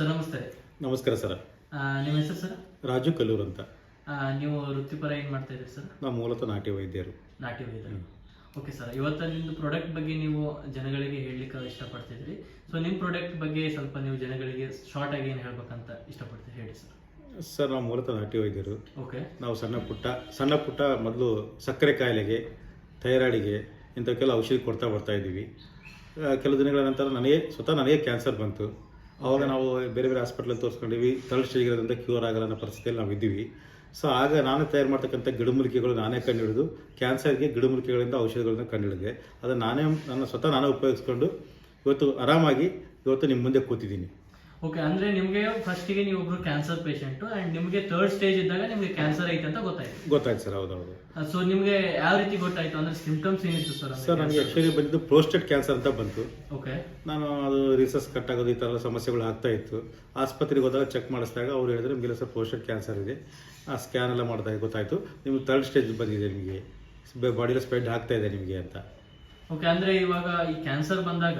Sir ನಮಸ್ತೆ. ನಮಸ್ಕಾರ sir. ನಿಮ್ಮ ಹೆಸರು ಸರ್? ರಾಜು ಕಲ್ಲೂರ್ ಅಂತ. ನೀವು ವೃತ್ತಿಪರ ಏನು ಮಾಡ್ತಾ ಇದ್ದೀರಿ ಸರ್? ನಾವು ಮೂಲತಃ ನಾಟ್ಯ ವೈದ್ಯರು ನಾಟ್ಯ ವೈದ್ಯರು ಓಕೆ ಸರ್ ಇವತ್ತು ನಿಮ್ಮದು ಪ್ರಾಡಕ್ಟ್ ಬಗ್ಗೆ ನೀವು ಜನಗಳಿಗೆ ಹೇಳಲಿಕ್ಕೆ ಇಷ್ಟಪಡ್ತಿದ್ರಿ ಸೊ ನಿಮ್ಮ ಪ್ರಾಡಕ್ಟ್ ಬಗ್ಗೆ ಸ್ವಲ್ಪ ನೀವು ಜನಗಳಿಗೆ ಶಾರ್ಟ್ ಆಗಿ ಏನು ಹೇಳ್ಬೇಕಂತ ಇಷ್ಟಪಡ್ತೀರಿ? ಹೇಳಿ ಸರ್. ಸರ್ ನಾವು ಮೂಲತಃ ನಾಟ್ಯ ವೈದ್ಯರು ಓಕೆ. ನಾವು ಸಣ್ಣ ಪುಟ್ಟ ಸಣ್ಣ ಪುಟ್ಟ ಮೊದಲು ಸಕ್ಕರೆ ಕಾಯಿಲೆಗೆ ಥೈರಾಯ್ಡಿಗೆ ಇಂಥವಕ್ಕೆಲ್ಲ ಔಷಧಿ ಕೊಡ್ತಾ ಬರ್ತಾ ಇದ್ದೀವಿ. ಕೆಲವು ದಿನಗಳ ನಂತರ ನನಗೆ ಸ್ವತಃ ನನಗೆ ಕ್ಯಾನ್ಸರ್ ಬಂತು. ಆವಾಗ ನಾವು ಬೇರೆ ಬೇರೆ ಹಾಸ್ಪಿಟ್ಲಲ್ಲಿ ತೋರಿಸ್ಕೊಂಡಿವಿ. ಇರೋದ್ರಿಂದ ಕ್ಯೂರ್ ಆಗಲ್ಲ ಅನ್ನೋ ಪರಿಸ್ಥಿತಿಯಲ್ಲಿ ನಾವು ಇದ್ದೀವಿ. ಸೊ ಆಗ ನಾನು ತಯಾರು ಮಾಡ್ತಕ್ಕಂಥ ಗಿಡಮೂಲಿಕೆಗಳು ನಾನೇ ಕಂಡುಹಿಡಿದು ಕ್ಯಾನ್ಸರ್ಗೆ ಗಿಡಮೂಲಿಕೆಗಳಿಂದ ಔಷಧಿಗಳನ್ನ ಕಂಡುಹಿಡಿದೆ. ಅದನ್ನು ನಾನೇ ನನ್ನ ಸ್ವತಃ ನಾನೇ ಉಪಯೋಗಿಸ್ಕೊಂಡು ಇವತ್ತು ಆರಾಮಾಗಿ ಇವತ್ತು ನಿಮ್ಮ ಮುಂದೆ ಕೂತಿದ್ದೀನಿ. ಓಕೆ ಅಂದ್ರೆ ನಿಮಗೆ ಫಸ್ಟಿಗೆ ನೀವು ಒಬ್ರು ಕ್ಯಾನ್ಸರ್ ಪೇಷಂಟ್ ಅಂಡ್ ನಿಮಗೆ ಥರ್ಡ್ ಸ್ಟೇಜ್ ಇದ್ದಾಗ ನಿಮಗೆ ಕ್ಯಾನ್ಸರ್ ಐತೆ ಅಂತ ಗೊತ್ತಾಯ್ತು. ಗೊತ್ತಾಯ್ತು ಸರ್ ಹೌದೌದು. ಸೊ ನಿಮಗೆ ಯಾವ ರೀತಿ ಗೊತ್ತಾಯ್ತು? ಅಂದ್ರೆ ಸಿಂಪ್ಟಮ್ಸ್ ಏನಿತ್ತು ಸರ್ ಸರ್ ನನಗೆ ಆ್ಯಕ್ಚುಲಿ ಬಂದಿದ್ದು ಪ್ರೋಸ್ಟೇಟ್ ಕ್ಯಾನ್ಸರ್ ಅಂತ ಬಂತು. ಓಕೆ ನಾನು ಅದು ರಿಸರ್ಚ್ ಕಟ್ ಆಗೋದು ಈ ಥರ ಎಲ್ಲ ಸಮಸ್ಯೆಗಳು ಆಗ್ತಾ ಇತ್ತು. ಆಸ್ಪತ್ರೆಗೆ ಹೋದಾಗ ಚೆಕ್ ಮಾಡಿಸಿದಾಗ ಅವ್ರು ಹೇಳಿದ್ರೆ ನಿಮಗೆ ಸರ್ ಪ್ರೋಸ್ಟೇಟ್ ಕ್ಯಾನ್ಸರ್ ಇದೆ. ಆ ಸ್ಕ್ಯಾನ್ ಎಲ್ಲ ಮಾಡಿದಾಗ ಗೊತ್ತಾಯಿತು. ನಿಮ್ಗೆ ಥರ್ಡ್ ಸ್ಟೇಜ್ ಬಂದಿದೆ ನಿಮಗೆ. ಬಾಡಿಯಲ್ಲಿ ಸ್ಪ್ರೆಡ್ ಆಗ್ತಾ ಇದೆ ನಿಮಗೆ ಅಂತ. ಓಕೆ ಅಂದ್ರೆ ಇವಾಗ ಈ ಕ್ಯಾನ್ಸರ್ ಬಂದಾಗ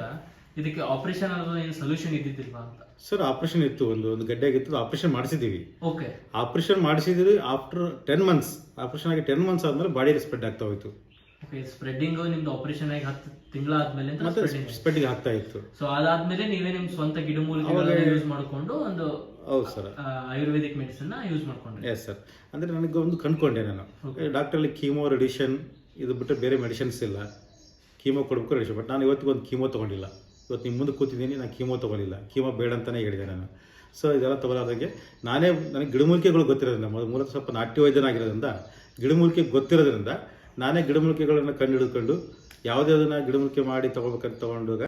ಇದಕ್ಕೆ ಆಪರೇಷನ್ ಅನ್ನೋದು ಏನು ಸೊಲ್ಯೂಷನ್ ಇದ್ದಿದ್ದಿಲ್ವಾ ಅಂತ? ಸರ್ ಆಪರೇಷನ್ ಇತ್ತು ಒಂದು ಒಂದು ಗಡ್ಡೆ ಆಗಿತ್ತು ಆಪ್ರೇಷನ್ ಮಾಡಿಸಿದೀವಿ ಓಕೆ. ಆಪರೇಷನ್ ಮಾಡಿಸಿದ್ವಿ ಆಫ್ಟರ್ ಟೆನ್ ಮಂತ್ಸ್ ಆಪರೇಷನ್ ಆಗಿ ಟೆನ್ ಮಂತ್ಸ್ ಆದಮೇಲೆ ಬಾಡಿ ಸ್ಪ್ರೆಡ್ ಆಗ್ತಾ ಹೋಯ್ತು. ಓಕೆ ಸ್ಪ್ರೆಡ್ಡಿಂಗ್ ನಿಮ್ದು ಆಪರೇಷನ್ ಆಗಿ ಹತ್ತು ತಿಂಗಳಾದ್ಮೇಲೆ ಅಂತ ಮತ್ತೆ ಸ್ಪ್ರೆಡ್ಡಿಂಗ್ ಸ್ಪ್ರೆಡ್ಗೆ ಆಗ್ತಾ ಇತ್ತು. ಸೊ ಅದಾದ್ಮೇಲೆ ನೀವೇ ನಿಮ್ಮ ಸ್ವಂತ ಗಿಡಮೂಲಿಕೆಗಳನ್ನ ಯೂಸ್ ಮಾಡ್ಕೊಂಡು ಒಂದು ಹೌದು ಸರ್. ಆ, ಆಯುರ್ವೇದಿಕ್ ಮೆಡಿಸಿನ್ ಯೂಸ್ ಮಾಡ್ಕೊಂಡ್ರಿ. ಎಸ್ ಸರ್ ಅಂದರೆ ನನಗೆ ಒಂದು ಕಂಡ್ಕೊಂಡೆ ನಾನು. ಡಾಕ್ಟ್ರಲ್ಲಿ ಕೀಮೋ ರೆಡಿಷನ್ ಇದು ಬಿಟ್ಟರೆ ಬೇರೆ ಮೆಡಿಸಿನ್ಸ್ ಇಲ್ಲ. ಕೀಮೋ ಕೊಡಬೇಕು ರೆಡಿಷನ್ ಬಟ್ ನಾನು ಇವತ್ತಿಗೆ ಒಂದು ಕೀಮೋ ತೊಗೊಂಡಿಲ್ಲ. ಇವತ್ತು ನಿಮ್ಮ ಮುಂದೆ ಕೂತಿದ್ದೀನಿ, ನಾನು ಕೀಮೋ ತೊಗೊಳಿಲ್ಲ ಕೀಮೋ ಬೇಡ ಅಂತಲೇ ಹೇಳಿದೆ ನಾನು. ಸೊ ಇದೆಲ್ಲ ತಗೊಳ್ಳೋದಾಗೆ ನಾನೇ, ನನಗೆ ಗಿಡಮೂಲಿಕೆಗಳು ಗೊತ್ತಿರೋದ್ರಿಂದ ಮೊದಲು ಮೂಲತಃ ಸ್ವಲ್ಪ ನಾಟ್ಯ ವೈದ್ಯನಾಗಿರೋದ್ರಿಂದ ಗಿಡಮೂಲಿಕೆ ಗೊತ್ತಿರೋದ್ರಿಂದ ನಾನೇ ಗಿಡಮೂಲಿಕೆಗಳನ್ನು ಕಂಡು ಯಾವುದೇ ಅದನ್ನು ಗಿಡಮೂಲಿಕೆ ಮಾಡಿ ತೊಗೊಳ್ಬೇಕಂತ ತೊಗೊಂಡಾಗ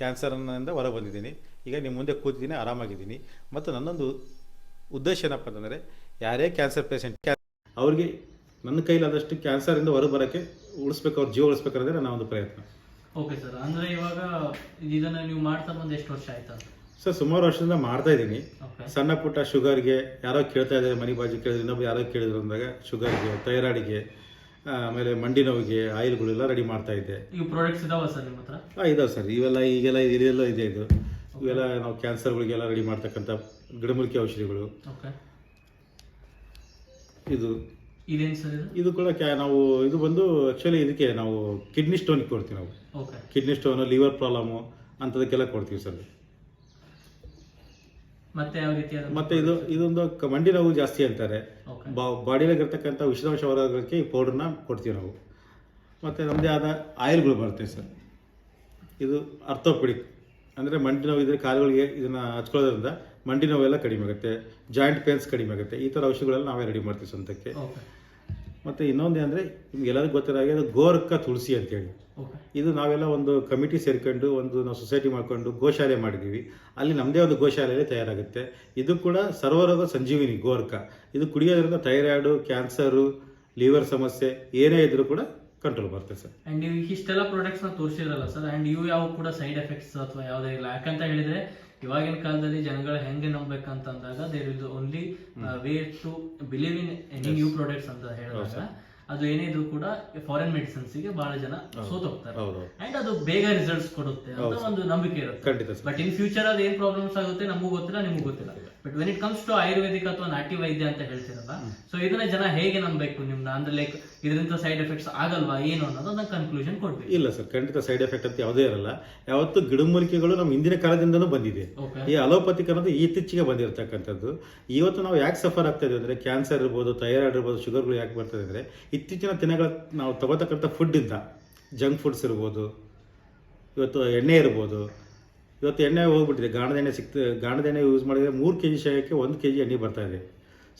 ಕ್ಯಾನ್ಸರ್ನಿಂದ ಹೊರ ಬಂದಿದ್ದೀನಿ. ಈಗ ನಿಮ್ಮ ಮುಂದೆ ಕೂತಿದ್ದೀನಿ, ಆರಾಮಾಗಿದ್ದೀನಿ. ಮತ್ತು ನನ್ನೊಂದು ಉದ್ದೇಶ ಏನಪ್ಪ ಅಂತಂದರೆ, ಯಾರೇ ಕ್ಯಾನ್ಸರ್ ಪೇಷಂಟ್ ಅವ್ರಿಗೆ ನನ್ನ ಕೈಲಾದಷ್ಟು ಕ್ಯಾನ್ಸರಿಂದ ಹೊರಗೆ ಬರೋಕ್ಕೆ ಉಳಿಸ್ಬೇಕು, ಅವ್ರ ಜೀವ ಉಳಿಸ್ಬೇಕಾದ್ರೆ ನನ್ನ ಒಂದು ಪ್ರಯತ್ನ. ಓಕೆ ಸರ್ ಅಂದ್ರೆ ಇವಾಗ ಇದನ್ನ ನೀವು ಮಾಡ್ತಾ ಬಂದು ಎಷ್ಟು ವರ್ಷ ಆಯ್ತಾ ಸರ್ ಸುಮಾರು ವರ್ಷದಿಂದ ಮಾಡ್ತಾ ಇದ್ದೀನಿ. ಸಣ್ಣ ಪುಟ್ಟ ಶುಗರ್ಗೆ ಯಾರೋ ಕೇಳ್ತಾ ಇದ್ದಾರೆ ಮನೆ ಬಾಜು ಕೇಳಿದ್ರೆ ಇನ್ನೊಬ್ರು ಯಾರೋ ಕೇಳಿದ್ರು ಅಂದಾಗ ಶುಗರ್ಗೆ ಥೈರಾಯ್ಡ್ಗೆ ಆಮೇಲೆ ಮಂಡಿ ನೋವಿಗೆ ಆಯಿಲ್ಗಳೆಲ್ಲ ರೆಡಿ ಮಾಡ್ತಾ ಇದ್ದೆ. ಈಗ ಪ್ರಾಡಕ್ಟ್ಸ್ ಇದಾವ ಸರ್ ನಿಮ್ಮ ಹತ್ರ? ಇದಾವೆ ಸರ್ ಇವೆಲ್ಲ ಈಗೆಲ್ಲ ಇದೆಲ್ಲ ಇದೆ ಇದು. ಇವೆಲ್ಲ ನಾವು ಕ್ಯಾನ್ಸರ್ಗಳಿಗೆಲ್ಲ ರೆಡಿ ಮಾಡ್ತಕ್ಕಂಥ ಗಿಡಮೂಲಿಕೆ ಔಷಧಿಗಳು. ಓಕೆ ಇದು ಇದೇನು ಸರ್ ಇದು? ಇದು ಕೂಡ ಕ್ಯಾ ನಾವು ಇದು ಬಂದು ಆ್ಯಕ್ಚುಲಿ ಇದಕ್ಕೆ ನಾವು ಕಿಡ್ನಿ ಸ್ಟೋನ್ ಕೊಡ್ತೀವಿ ನಾವು. Okay. Kidney stone liver problem ಅಂಥದಕ್ಕೆಲ್ಲ ಕೊಡ್ತೀವಿ ಸರ್. ಮತ್ತೆ ಯಾವ ರೀತಿಯಾದ ಮತ್ತೆ ಇದು ಇದೊಂದು ಕ- ಮಂಡಿ ನೋವು ಜಾಸ್ತಿ ಅಂತಾರೆ. ಓಕೆ. ಬಾಡಿಯಲ್ಲಿರ್ತಕ್ಕಂಥ ವಿಷಾಂಶ ಹೊರಗೋಕ್ಕೆ ಈ ಪೌಡ್ರನ್ನ ಕೊಡ್ತೀವಿ ನಾವು. ಮತ್ತು ನಮ್ಮದೇ ಆದ ಆಯಿಲ್ಗಳು ಬರುತ್ತೆ ಸರ್. ಇದು ಅರ್ಥೋಪಿಡಿಕ್ ಅಂದರೆ ಮಂಡಿ ನೋವು ಇದ್ರೆ ಕಾಲುಗಳಿಗೆ ಇದನ್ನು ಹಚ್ಕೊಳ್ಳೋದ್ರಿಂದ ಮಂಡಿ ನೋವೆಲ್ಲ ಕಡಿಮೆ ಆಗುತ್ತೆ. ಜಾಯಿಂಟ್ ಪೇನ್ಸ್ ಕಡಿಮೆ ಆಗುತ್ತೆ. ಈ ಥರ ಔಷಧಿಗಳೆಲ್ಲ ನಾವೇ ರೆಡಿ ಮಾಡ್ತೀವಿ ಸ್ವಂತಕ್ಕೆ. ಓಕೆ. ಮತ್ತು ಇನ್ನೊಂದು ಅಂದರೆ ನಿಮ್ಗೆಲ್ಲರಿಗೂ ಗೊತ್ತಿರೋ ಹಾಗೆ ಅದು ಗೋರಕ್ಕ ತುಳಸಿ ಅಂತೇಳಿ. ಹೇಳಿ ಇದು ನಾವೆಲ್ಲ ಒಂದು ಕಮಿಟಿ ಸೇರ್ಕೊಂಡು ಒಂದು ನಾವು ಸೊಸೈಟಿ ಮಾಡ್ಕೊಂಡು ಗೋಶಾಲೆ ಮಾಡಿದ್ದೀವಿ ಅಲ್ಲಿ ನಮ್ಮದೇ ಒಂದು ಗೋಶಾಲೆಯಲ್ಲಿ ತಯಾರಾಗುತ್ತೆ. ಇದು ಕೂಡ ಸರ್ವರೋಗ ಸಂಜೀವಿನಿ ಗೋರ್ಕ ಇದು ಕುಡಿಯೋದ್ರಿಂದ ಥೈರಾಯ್ಡು ಕ್ಯಾನ್ಸರು ಲಿವರ್ ಸಮಸ್ಯೆ ಏನೇ ಇದ್ರೂ ಕೂಡ ಕಂಟ್ರೋಲ್ ಬರುತ್ತೆ ಸರ್. ಅಂಡ್ ನೀವು ಇಷ್ಟೆಲ್ಲ ಪ್ರಾಡಕ್ಟ್ಸ್ನ ತೋರಿಸಿದ್ರಲ್ಲ ಸರ್ ಅಂಡ್ ಇವು ಯಾವ ಕೂಡ ಸೈಡ್ ಎಫೆಕ್ಟ್ಸ್ ಅಥವಾ ಯಾವುದೇ ಇಲ್ಲ. ಯಾಕಂತ ಹೇಳಿದ್ರೆ ಇವಾಗಿನ ಕಾಲದಲ್ಲಿ ಜನಗಳು ಹೆಂಗೆ ನಂಬೇಕಂತ ಅಂದಾಗ there is only way to believe in any new products ಅಂತ ಹೇಳಿದಾಗ ಅದು ಏನೇ ಇದ್ರೂ ಕೂಡ ಫಾರಿನ್ ಮೆಡಿಸಿನ್ಸ್ಗೆ ಬಹಳ ಜನ ಸೋತೋಗ್ತಾರೆ. ಹೋಗ್ತಾರೆ ಅಂಡ್ ಅದು ಬೇಗ ರಿಸಲ್ಟ್ಸ್ ಕೊಡುತ್ತೆ ಅಂತ ಒಂದು ನಂಬಿಕೆ ಇರುತ್ತೆ. ಬಟ್ ಇನ್ ಫ್ಯೂಚರ್ ಅದು ಏನ್ ಪ್ರಾಬ್ಲಮ್ಸ್ ಆಗುತ್ತೆ ನಮಗೂ ಗೊತ್ತಿಲ್ಲ ನಿಮಗೂ ಗೊತ್ತಿಲ್ಲ. But when it comes to ayurvedic ಅಥವಾ ನಾಟಿ ವೈದ್ಯ ಅಂತ ಹೇಳ್ತೀರಲ್ಲ ಸೊ ಇದನ್ನ ಜನ ಹೇಗೆ ನಂಬಬೇಕು ನಿಮ್ಮ ಅಂದ್ರೆ ಲೈಕ್ ಇದರಿಂದ ಸೈಡ್ ಎಫೆಕ್ಟ್ಸ್ ಆಗಲ್ವಾ ಏನು ಅನ್ನೋದು ಅದನ್ನ ಕನ್ಕ್ಲೂಷನ್ ಕೊಡ್ಬೇಕು. ಇಲ್ಲ ಸರ್ ಖಂಡಿತ ಸೈಡ್ ಎಫೆಕ್ಟ್ ಅಂತ ಯಾವುದೇ ಇರಲ್ಲ. ಯಾವತ್ತು ಗಿಡಮೂಲಿಕೆಗಳು ನಮ್ಮ ಹಿಂದಿನ ಕಾಲದಿಂದನೂ ಬಂದಿದೆ. ಈ ಅಲೋಪತಿಕ್ ಅನ್ನೋದು ಇತ್ತೀಚೆಗೆ ಬಂದಿರತಕ್ಕಂಥದ್ದು. ಇವತ್ತು ನಾವು ಯಾಕೆ ಸಫರ್ ಆಗ್ತಾ ಇದ್ದೀವಿ ಅಂದರೆ ಕ್ಯಾನ್ಸರ್ ಇರ್ಬೋದು ಥೈರಾಯ್ಡ್ ಇರ್ಬೋದು ಶುಗರ್ಗಳು ಯಾಕೆ ಬರ್ತದೆ ಅಂದ್ರೆ ಇತ್ತೀಚಿನ ದಿನಗಳ ನಾವು ತಗೋತಕ್ಕಂಥ ಫುಡ್ಡಿಂದ ಜಂಕ್ ಫುಡ್ಸ್ ಇರ್ಬೋದು ಇವತ್ತು ಎಣ್ಣೆ ಇರ್ಬೋದು ಇವತ್ತು ಎಣ್ಣೆ ಹೋಗ್ಬಿಟ್ಟಿದೆ. ಗಾಣದ ಎಣ್ಣೆ ಸಿಗ್ತದೆ ಗಾಣದ ಎಣ್ಣೆ ಯೂಸ್ ಮಾಡಿದರೆ ಮೂರು ಕೆ ಜಿ ಶೇಖಕ್ಕೆ ಒಂದು ಕೆ ಜಿ ಎಣ್ಣೆ ಬರ್ತಾ ಇದೆ.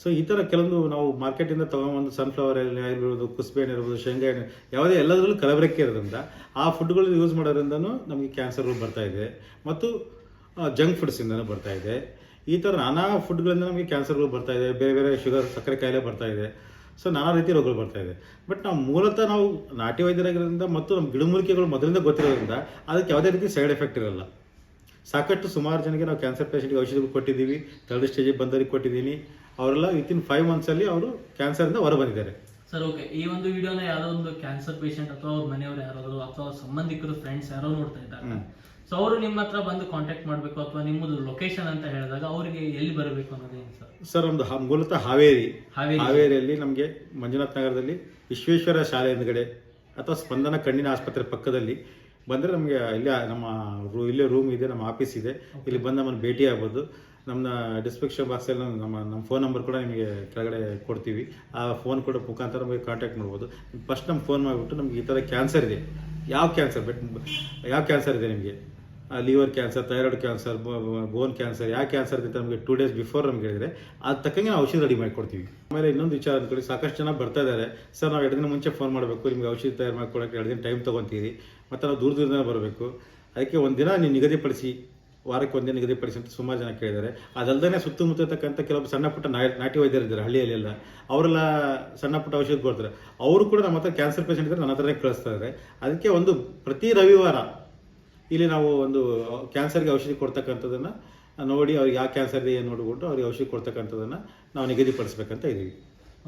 ಸೊ ಈ ಥರ ಕೆಲವೊಂದು ನಾವು ಮಾರ್ಕೆಟಿಂದ ತೊಗೊಂಬಂದು ಸನ್ಫ್ಲವರ್ ಎಣ್ಣೆ ಆಗಿರ್ಬೋದು, ಕುಸ್ಬೆ ಎಣ್ಣೆ ಇರ್ಬೋದು ಶೇಂಗಾ ಎಣ್ಣೆ, ಯಾವುದೇ ಎಲ್ಲದರಲ್ಲೂ ಕಲಬೆರಕೆ ಇರೋದ್ರಿಂದ ಆ ಫುಡ್ಗಳು ಯೂಸ್ ಮಾಡೋದ್ರಿಂದನೂ ನಮಗೆ ಕ್ಯಾನ್ಸರ್ಗಳು ಬರ್ತಾ ಇದೆ. ಮತ್ತು ಜಂಕ್ ಫುಡ್ಸಿಂದನೂ ಇದೆ. ಈ ಥರ ನಾನಾ ಫುಡ್ಗಳಿಂದ ನಮಗೆ ಕ್ಯಾನ್ಸರ್ಗಳು ಬರ್ತಾ ಇದೆ. ಬೇರೆ ಬೇರೆ ಶುಗರ್ ಸಕ್ಕರೆ ಕಾಯಿಲೆ ಬರ್ತಾ ಇದೆ. ಸೊ ನಾನಾ ರೀತಿ ರೋಗಗಳು ಬರ್ತಾ ಇದೆ. ಬಟ್ ನಾವು ಮೂಲತಃ ನಾವು ನಾಟಿ ವೈದ್ಯರಾಗಿರೋದ್ರಿಂದ ಮತ್ತು ನಮ್ಮ ಗಿಡಮೂಲಿಕೆಗಳು ಮೊದಲಿಂದ ಗೊತ್ತಿರೋದ್ರಿಂದ ಅದಕ್ಕೆ ಯಾವುದೇ ರೀತಿ ಸೈಡ್ ಎಫೆಕ್ಟ್ ಇರಲ್ಲ. ಸಾಕಷ್ಟು ಸುಮಾರು ಜನಕ್ಕೆ ನಾವು ಕ್ಯಾನ್ಸರ್ ಪೇಷಂಟ್ಗೆ ಔಷಧಿಗಳು ಕೊಟ್ಟಿದ್ದೀವಿ. ಥರ್ಡ್ ಸ್ಟೇಜಿಗೆ ಬಂದವರಿಗೆ ಕೊಟ್ಟಿದ್ದೀನಿ. ಅವರೆಲ್ಲ ವಿತಿನ್ ಫೈವ್ ಮಂತ್ಸಲ್ಲಿ ಅವರು ಕ್ಯಾನ್ಸರಿಂದ ಹೊರ ಬಂದಿದ್ದಾರೆ. ಸರ್ ಓಕೆ ಈ ಒಂದು ವಿಡಿಯೋನ ಯಾರೋ ಒಂದು ಕ್ಯಾನ್ಸರ್ ಪೇಷಂಟ್ ಅಥವಾ ಅವ್ರ ಮನೆಯವರು ಯಾರಾದರೂ ಅಥವಾ ಸಂಬಂಧಿಕರು ಫ್ರೆಂಡ್ಸ್ ಯಾರೋ ನೋಡ್ತಾ ಇದ್ದಾರೆ. ಸೊ ಅವರು ನಿಮ್ಮ ಹತ್ರ ಬಂದು ಕಾಂಟ್ಯಾಕ್ಟ್ ಮಾಡಬೇಕು ಅಥವಾ ನಿಮ್ಮದು ಲೊಕೇಶನ್ ಅಂತ ಹೇಳಿದಾಗ ಅವರಿಗೆ ಎಲ್ಲಿ ಬರಬೇಕು ಅನ್ನೋದೇನು ಸರ್ ಸರ್ ಒಂದು ಮೂಲತಃ ಹಾವೇರಿ. ಹಾವೇರಿ. ಹಾವೇರಿಯಲ್ಲಿ ನಮಗೆ ಮಂಜುನಾಥ್ ನಗರದಲ್ಲಿ ವಿಶ್ವೇಶ್ವರ ಶಾಲೆ ಹಿಂದ್ಗಡೆ ಅಥವಾ ಸ್ಪಂದನ ಕಣ್ಣಿನ ಆಸ್ಪತ್ರೆ ಪಕ್ಕದಲ್ಲಿ ಬಂದರೆ ನಮಗೆ ಇಲ್ಲೇ ನಮ್ಮ ರೂ ಇಲ್ಲೇ ರೂಮ್ ಇದೆ ನಮ್ಮ ಆಫೀಸ್ ಇದೆ. ಇಲ್ಲಿ ಬಂದು ನಮ್ಮನ್ನು ಭೇಟಿ ಆಗ್ಬೋದು. ನಮ್ಮ ಡಿಸ್ಕ್ರಿಪ್ಷನ್ ಬಾಕ್ಸಲ್ಲಿ ನಮ್ಮ ನಮ್ಮ ಫೋನ್ ನಂಬರ್ ಕೂಡ ನಿಮಗೆ ಕೆಳಗಡೆ ಕೊಡ್ತೀವಿ. ಆ ಫೋನ್ ಕೂಡ ಮುಖಾಂತರ ನಮಗೆ ಕಾಂಟ್ಯಾಕ್ಟ್ ಮಾಡ್ಬೋದು. ಫಸ್ಟ್ ನಮ್ಮ ಫೋನ್ ಮಾಡಿಬಿಟ್ಟು ನಮ್ಗೆ ಈ ಥರ ಕ್ಯಾನ್ಸರ್ ಇದೆ. ಯಾವ ಕ್ಯಾನ್ಸರ್ ಬೆಟ್ ಯಾವ ಕ್ಯಾನ್ಸರ್ ಇದೆ ನಿಮಗೆ? Liver cancer thyroid cancer bone cancer ಯಾವ ಕ್ಯಾನ್ಸರ್ ಅಂತ ನಮಗೆ ಟೂ ಡೇಸ್ ಬಿಫೋರ್ ನಮ್ಗೆ ಹೇಳಿದ್ರೆ, ಅದು ತಕ್ಕಂಗೆ ನಾವು ಔಷಧಿ ರೆಡಿ ಮಾಡಿಕೊಡ್ತೀವಿ. ಆಮೇಲೆ ಇನ್ನೊಂದು ವಿಚಾರ ಅಂದ್ಕೊಳ್ಳಿ ಸಾಕಷ್ಟು ಜನ ಬರ್ತಾ ಇದ್ದಾರೆ. ಸರ್, ನಾವು ಎರಡು ದಿನ ಮುಂಚೆ ಫೋನ್ ಮಾಡಬೇಕು, ನಿಮಗೆ ಔಷಧಿ ತಯಾರು ಮಾಡ್ಕೊಳಕ್ಕೆ ಎರಡು ದಿನ ಟೈಮ್ ತೊಗೊತೀರಿ. ಮತ್ತು ನಾವು ದೂರ ದೂರದಿಂದ ಬರಬೇಕು. ಅದಕ್ಕೆ ಒಂದಿನ ನೀವು ನಿಗದಿಪಡಿಸಿ, ವಾರಕ್ಕೆ ಒಂದಿನ ನಿಗದಿಪಡಿಸಿ ಅಂತ ಸುಮಾರು ಜನ ಕೇಳಿದ್ದಾರೆ. ಅದಲ್ಲದೆ ಸುತ್ತಮುತ್ತ ಇರ್ತಕ್ಕಂಥ ಕೆಲವು ಸಣ್ಣ ಪುಟ್ಟ ನಾಟಿ ವೈದ್ಯರು ಇದ್ದಾರೆ ಹಳ್ಳಿಯಲ್ಲೆಲ್ಲ. ಅವರೆಲ್ಲ ಸಣ್ಣ ಪುಟ್ಟ ಔಷಧಿ ಕೊಡ್ತಾರೆ. ಅವರು ಕೂಡ ನಮ್ಮ ಹತ್ರ ಕ್ಯಾನ್ಸರ್ ಪೇಷಂಟ್ ಇದ್ದರೆ, ನನ್ನ ಹತ್ರನೇ ಕಳಿಸ್ತಾ ಇದ್ದಾರೆ. ಅದಕ್ಕೆ ಒಂದು ಪ್ರತಿ ರವಿವಾರ ಇಲ್ಲಿ ನಾವು ಒಂದು ಕ್ಯಾನ್ಸರ್ಗೆ ಔಷಧಿ ಕೊಡ್ತಕ್ಕಂಥದ್ದನ್ನು ನೋಡಿ ಅವ್ರಿಗೆ ಯಾವ ಕ್ಯಾನ್ಸರ್ ಇದೆ ನೋಡಿಬಿಟ್ಟು ಅವ್ರಿಗೆ ಔಷಧಿ ಕೊಡ್ತಕ್ಕಂಥದ್ದನ್ನು ನಾವು ನಿಗದಿಪಡಿಸ್ಬೇಕಂತ ಇದ್ದೀವಿ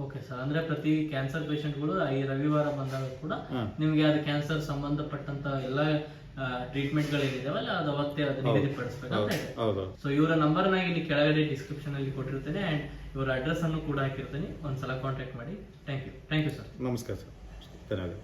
ಓಕೆ ಸರ್ ಅಂದ್ರೆ ಪ್ರತಿ ಕ್ಯಾನ್ಸರ್ ಪೇಷಂಟ್ಗಳು ಈ ರವಿವಾರ ಬಂದಾಗ ಕೂಡ ನಿಮಗೆ ಅದು ಕ್ಯಾನ್ಸರ್ ಸಂಬಂಧಪಟ್ಟಂತ ಎಲ್ಲ ಟ್ರೀಟ್ಮೆಂಟ್ಗಳೇನಿದಾವಲ್ಲ ಅದು ಅವತ್ತೇ ಅದು ನಿಗದಿಪಡಿಸ್ಬೇಕಂತ ಸೊ ಇವರ ನಂಬರ್ನ ಇಲ್ಲಿ ಕೆಳಗಡೆ ಡಿಸ್ಕ್ರಿಪ್ಷನ್ ಅಲ್ಲಿ ಕೊಟ್ಟಿರ್ತೇನೆ ಅಂಡ್ ಇವರ ಅಡ್ರೆಸ್ ಅನ್ನು ಕೂಡ ಹಾಕಿರ್ತೀನಿ. ಒಂದ್ಸಲ ಕಾಂಟ್ಯಾಕ್ಟ್ ಮಾಡಿ. Thank you thank you sir ನಮಸ್ಕಾರ ಸರ್ ಧನ್ಯವಾದ